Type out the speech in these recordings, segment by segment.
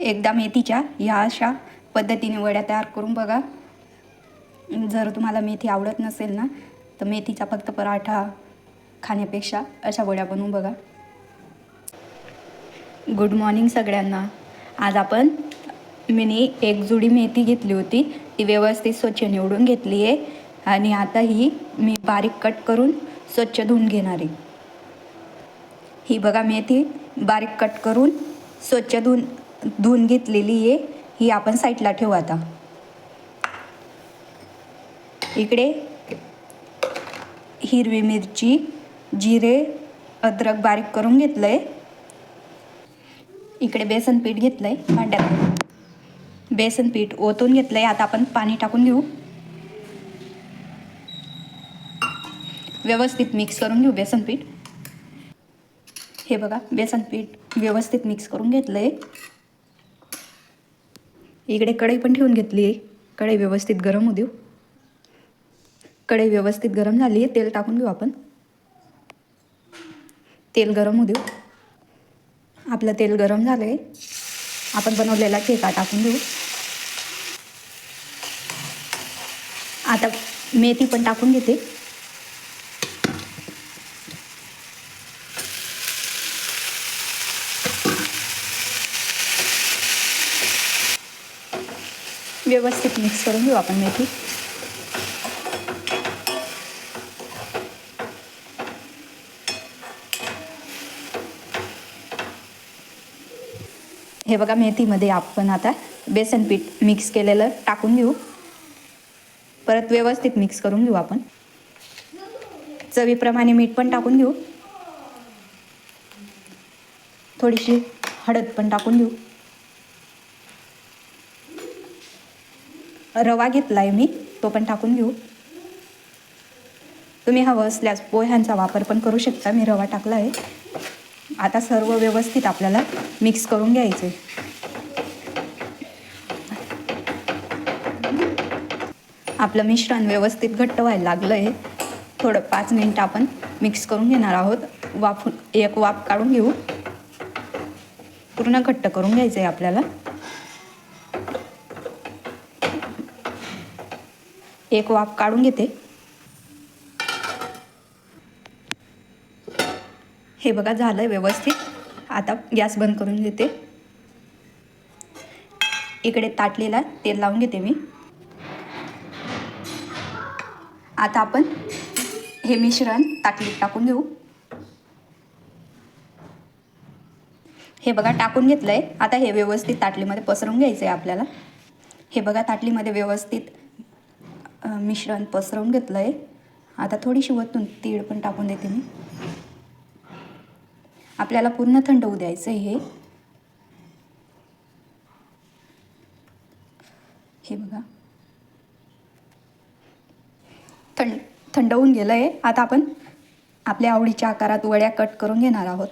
एकदा मेथीच्या ह्या अशा पद्धतीने वड्या तयार करून बघा. जर तुम्हाला मेथी आवडत नसेल ना तर मेथीचा फक्त पराठा खाण्यापेक्षा अशा वड्या बनवून बघा. गुड मॉर्निंग सगळ्यांना. आज आपण मिनी एक जुडी मेथी घेतली होती. ती व्यवस्थित स्वच्छ निवडून घेतली आहे. आणि आता ही मी बारीक कट करून स्वच्छ धुवून घेणार आहे. ही बघा मेथी बारीक कट करून स्वच्छ धुवून धुवून घेतलेली आहे ही आपण साईडला ठेवू आता. इकडे हिरवी मिरची जिरे अद्रक बारीक करून घेतलं आहे इकडे बेसन पीठ घेतलं आहे भांड्यात. बेसन पीठ ओतून घेतलं आहे आता आपण पाणी टाकून घेऊ. व्यवस्थित मिक्स करून घेऊ बेसन पीठ. हे बघा बेसन पीठ व्यवस्थित मिक्स करून घेतलं आहे इकडे कढई पण ठेवून घेतली आहे. कढई व्यवस्थित गरम होऊ देऊ. कढई व्यवस्थित गरम झाली आहे. तेल टाकून घेऊ आपण. तेल गरम होऊ देऊ. आपलं तेल गरम झालं आहे आपण बनवलेला ठेका टाकून देऊ आता मेथी पण टाकून घेते. व्यवस्थित मिक्स करून घेऊ आपण मेथी. हे बघा मेथीमध्ये आपण आता बेसन पीठ मिक्स केलेलं टाकून घेऊ. परत व्यवस्थित मिक्स करून घेऊ आपण. चवीप्रमाणे मीठ पण टाकून घेऊ. थोडीशी हळद पण टाकून घेऊ. रवा घेतला आहे मी तो पण टाकून घेऊ. तुम्ही हवं असल्यास पोह्यांचा वापर पण करू शकता मी रवा टाकला आहे आता सर्व व्यवस्थित आपल्याला मिक्स करून घ्यायचं. आहे आपलं मिश्रण व्यवस्थित घट्ट व्हायला लागलं आहे थोडं पाच मिनटं आपण मिक्स करून घेणार आहोत. वाफून एक वाफ काढून घेऊ. पूर्ण घट्ट करून घ्यायचं आहे आपल्याला. एक वाफ काढून घेते. हे बघा झालं आहे व्यवस्थित. आता गॅस बंद करून घेते. इकडे ताटलेला तेल लावून घेते मी. आता आपण हे मिश्रण ताटलीत टाकून घेऊ. हे बघा टाकून घेतलं आहे आता हे व्यवस्थित ताटलीमध्ये पसरवून घ्यायचं आहे आपल्याला. हे बघा ताटलीमध्ये व्यवस्थित मिश्रण पसरवून घेतलं आहे आता थोडीशी वतून तीळ पण टाकून देते मी. आपल्याला पूर्ण थंड होऊ द्यायचं आहे हे. हे बघा. थंड थंड होऊन गेलं आहे आता आपण आपल्या आवडीच्या आकारात वड्या कट करून घेणार आहोत.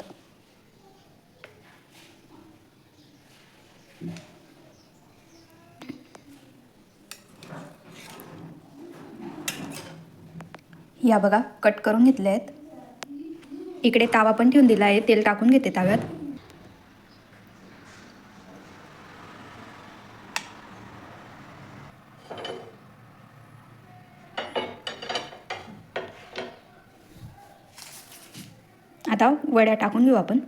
या बघा कट करून घेतले आहेत. इकडे तावा पण ठेवून दिला आहे तेल टाकून घेते ताव्यात. आता वड्या टाकून घेऊ आपण.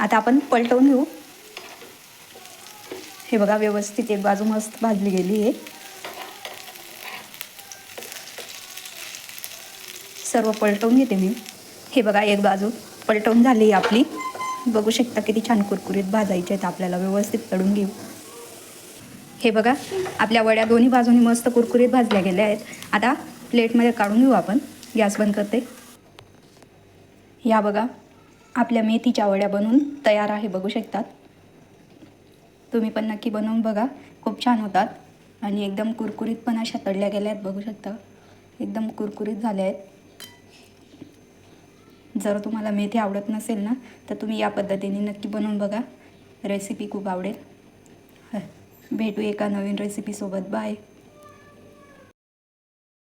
आता आपण पलटवून घेऊ. हे बघा व्यवस्थित एक बाजू मस्त भाजली गेली आहे. सर्व पलटवून घेते मी. हे बघा एक बाजू पलटवून झाली आहे आपली. बघू शकता किती छान कुरकुरीत भाजायचे आहेत आपल्याला. व्यवस्थित तळून घेऊ. हे बघा आपल्या वड्या दोन्ही बाजूनी मस्त कुरकुरीत भाजल्या गेल्या आहेत. आता प्लेटमध्ये काढून घेऊ आपण. गॅस बंद करते. या बघा आपल्या मेथीच्या वड्या बनवून तयार आहे बघू शकतात. तुम्ही पण नक्की बनवून बघा. खूप छान होतात. आणि एकदम कुरकुरीत पण अशा तळल्या गेल्या आहेत बघू शकता. एकदम कुरकुरीत झाल्या आहेत. जर तुम्हाला मेथी आवडत नसेल ना तर तुम्ही या पद्धतीने नक्की बनवून बघा. रेसिपी खूप आवडेल. भेटू एका नवीन रेसिपीसोबत बाय